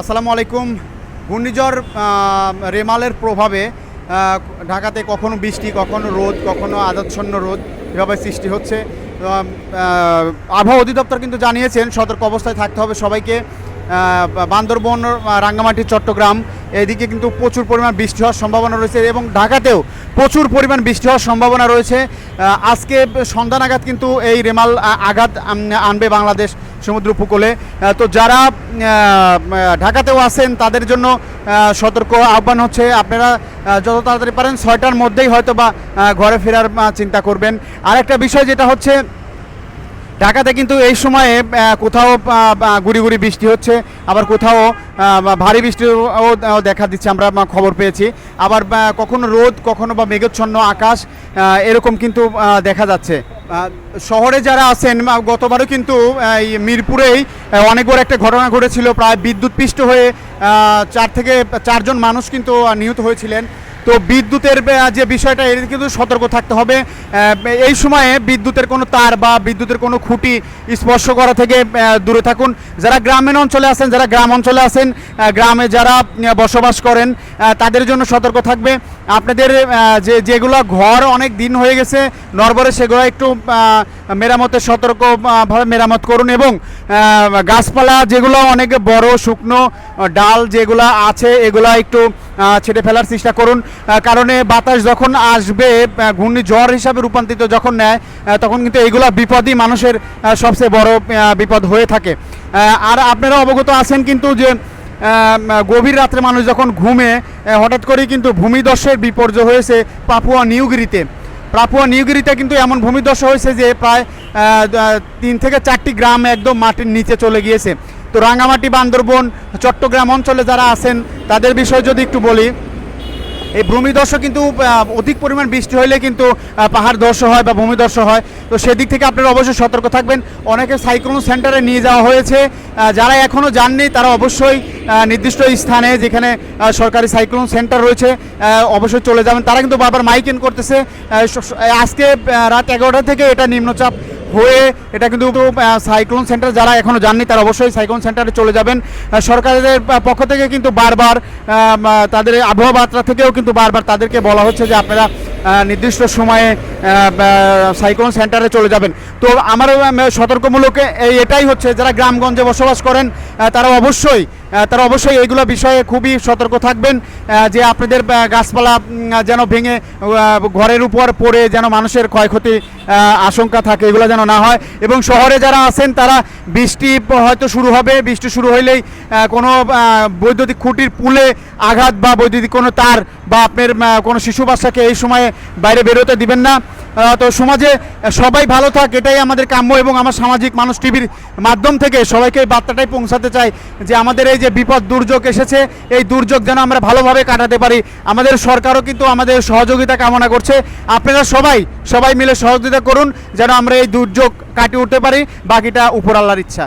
আসসালামু আলাইকুম। ঘূর্ণিঝড় রেমালের প্রভাবে ঢাকাতে কখনো বৃষ্টি, কখনো রোদ, কখনো আদাচ্ছন্ন রোদ এভাবে সৃষ্টি হচ্ছে। আবহাওয়া অধিদপ্তর কিন্তু জানিয়েছেন, সতর্ক অবস্থায় থাকতে হবে সবাইকে। বান্দরবন রাঙ্গামাটি, চট্টগ্রাম, এদিকে কিন্তু প্রচুর পরিমাণ বৃষ্টি হওয়ার সম্ভাবনা রয়েছে এবং ঢাকাতেও প্রচুর পরিমাণ বৃষ্টি হওয়ার সম্ভাবনা রয়েছে। আজকে সন্ধ্যা নাগাদ কিন্তু এই রেমাল আঘাত আনবে বাংলাদেশ। সমুদ্র উপকূলে। তো যারা ঢাকাতেও আছেন, তাদের জন্য সতর্ক আহ্বান হচ্ছে আপনারা যত তাড়াতাড়ি পারেন, ছয়টার মধ্যেই হয়তো বা ঘরে ফেরার চিন্তা করবেন। আর একটা বিষয় যেটা হচ্ছে, ঢাকাতে কিন্তু এই সময়ে কোথাও গুড়ি গুড়ি বৃষ্টি হচ্ছে, আবার কোথাও ভারী বৃষ্টিও দেখা দিচ্ছে, আমরা খবর পেয়েছি। আবার কখনো রোদ, কখনো বা মেঘচ্ছন্ন আকাশ এরকম কিন্তু দেখা যাচ্ছে। শহরে যারা আছেন গতবারও কিন্তু এই মিরপুরেই অনেক বড় একটা ঘটনা ঘটেছিল। প্রায় বিদ্যুৎ পিষ্ট হয়ে চার থেকে চারজন মানুষ কিন্তু নিহত হয়েছিলেন। তো বিদ্যুতের যে বিষয়টা এর কিন্তু সতর্ক থাকতে হবে। এই সময়ে বিদ্যুতের কোনো তার বা বিদ্যুতের কোনো খুঁটি স্পর্শ করা থেকে দূরে থাকুন। যারা গ্রামীণ অঞ্চলে আছেন যারা গ্রাম অঞ্চলে আছেন গ্রামে যারা বসবাস করেন তাদের জন্য সতর্ক থাকবে। আপনাদের যে যেগুলো ঘর অনেক দিন হয়ে গেছে নরবরে সেগুলো একটু আহ, মেরামতের সতর্ক ভাবে মেরামত করুন এবং গাছপালা যেগুলো অনেক বড় শুকনো ডাল যেগুলো আছে এগুলা একটু ছেটে ফেলার চেষ্টা করুন কারণে বাতাস যখন আসবে ঘূর্ণিঝড় হিসাবে রূপান্তরিত যখন নেয় তখন কিন্তু এইগুলা বিপদই মানুষের সবচেয়ে বড় বিপদ হয়ে থাকে। আর আপনারা অবগত আছেন কিন্তু যে গভীর রাত্রে মানুষ যখন ঘুমে হঠাৎ করেই কিন্তু ভূমিদস্যের বিপর্যয় হয়েছে পাপুয়া নিউগিরিতে। পাপুয়া নিউগিরিতে কিন্তু এমন ভূমিদস্য হয়েছে যে প্রায় তিন থেকে চারটি গ্রাম একদম মাটির নিচে চলে গিয়েছে। তো রাঙামাটি, বান্দরবন, চট্টগ্রাম অঞ্চলে যারা আছেন, তাদের বিষয়ে যদি একটু বলি, এই ভূমিদর্শ কিন্তু অধিক পরিমাণ বৃষ্টি হলে কিন্তু পাহাড় ধস হয় বা ভূমিদর্শ হয়। তো সেদিক থেকে আপনারা অবশ্যই সতর্ক থাকবেন। অনেকে সাইক্লোন সেন্টারে নিয়ে যাওয়া হয়েছে। যারা এখনও যাননি, তারা অবশ্যই নির্দিষ্ট স্থানে যেখানে সরকারি সাইক্লোন সেন্টার রয়েছে অবশ্যই চলে যাবেন। তারা কিন্তু বারবার মাইকেন করতেছে। আজকে রাত এগারোটা থেকে এটা নিম্নচাপ। হয়ে এটা কিন্তু সাইক্লোন সেন্টার যারা এখনও যাননি তারা অবশ্যই সাইক্লোন সেন্টারে চলে যাবেন। সরকারের পক্ষ থেকে কিন্তু বারবার তাদের আবহাওয়া বার্তা থেকেও কিন্তু বারবার তাদেরকে বলা হচ্ছে যে আপনারা নির্দিষ্ট সময়ে সাইক্লোন সেন্টারে চলে যাবেন। তো আমার আহ, সতর্কমূলক এটাই হচ্ছে যারা গ্রামগঞ্জে বসবাস করেন তারা অবশ্যই তারা অবশ্যই এইগুলো বিষয়ে খুবই সতর্ক থাকবেন যে আপনাদের গাছপালা যেন ভেঙে ঘরের উপর পড়ে যেন মানুষের ক্ষয়ক্ষতি আশঙ্কা থাকে, এগুলো যেন না হয়। এবং শহরে যারা আছেন, তারা বৃষ্টি হয়তো শুরু হবে, বৃষ্টি শুরু হইলেই কোনো বৈদ্যুতিক খুঁটির পুলে আঘাত বা বৈদ্যুতিক কোনো তার বা আপনার কোনো শিশু বাচ্চাকে এই সময়ে বাইরে বেরোতে দিবেন না। তো সমাজে সবাই ভালো থাক, এটাই আমাদের কাম্য এবং আমার সামাজিক মানুষ টিভির মাধ্যম থেকে সবাইকে এই বার্তাটাই পৌঁছাতে চাই যে আমাদের এই যে বিপদ দুর্যোগ এসেছে, এই দুর্যোগ যেন আমরা ভালোভাবে কাটাতে পারি। আমাদের সরকারও কিন্তু আমাদের সহযোগিতা কামনা করছে। আপনারা সবাই সবাই মিলে সহযোগিতা করুন, যেন আমরা এই দুর্যোগ কাটিয়ে উঠতে পারি। বাকিটা উপর আল্লাহর ইচ্ছা।